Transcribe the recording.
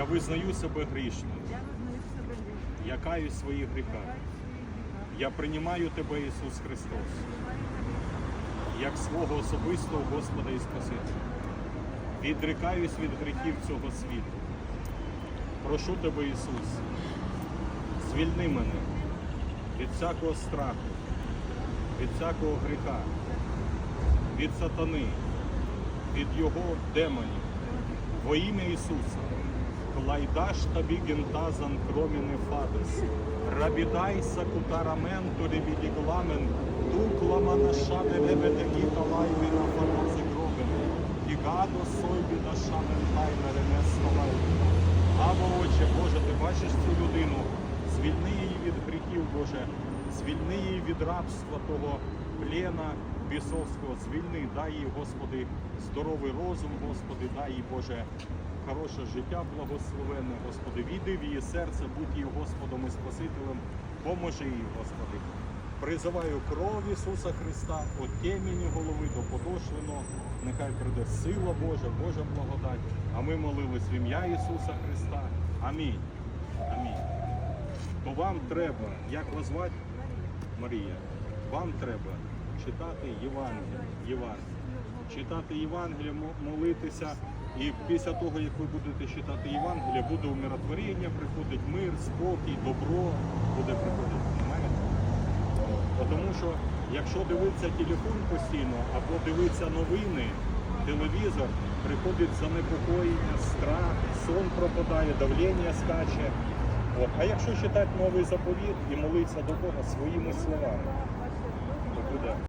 Я визнаю себе грішним. Я визнаю себе грішним. Я каюсь в своїх гріхах. Я приймаю тебе, Ісус Христос, як свого особистого Господа і Спасителя. Відрікаюсь від гріхів цього світу. Прошу тебе, Ісус, звільни мене від всякого страху, від всякого гріха, від сатани, від його демонів. Во ім'я Ісуса. Клайдаш тобі гентазан кроміне фадес. Рабідайса кутарамен торі відігламен. Дуклама на шаде лебеде гіта лайвіна фанози гробене. Гігадо сойбі на шамен таймере не сховай. Або, Отче, Боже, ти бачиш цю людину, звільни її від гріхів, Боже, звільни її від рабства того плена бісовського, звільни, дай їй, Господи, здоровий розум, Господи, дай їй, Боже, хороше життя благословенне, Господи, війди в її серце, будь її Господом і Спасителем, поможи їй, Господи. Призиваю кров Ісуса Христа від темені голови до подошви ног. Нехай прийде сила Божа, Божа благодать. А ми молились в ім'я Ісуса Христа. Амінь. Амінь. То вам треба, як вас звати? Марія. Вам треба читати Євангеліє. Євангеліє. Читати Євангеліє, молитися. І після того, як ви будете читати Євангеліє, буде умиротворення, приходить мир, спокій, добро буде приходити. Тому що якщо дивитися телефон постійно або дивитися новини, телевізор, приходить занепокоєння, страх, сон пропадає, давлення скаче. От. А якщо читати новий заповіт і молитися до Бога своїми словами, то буде.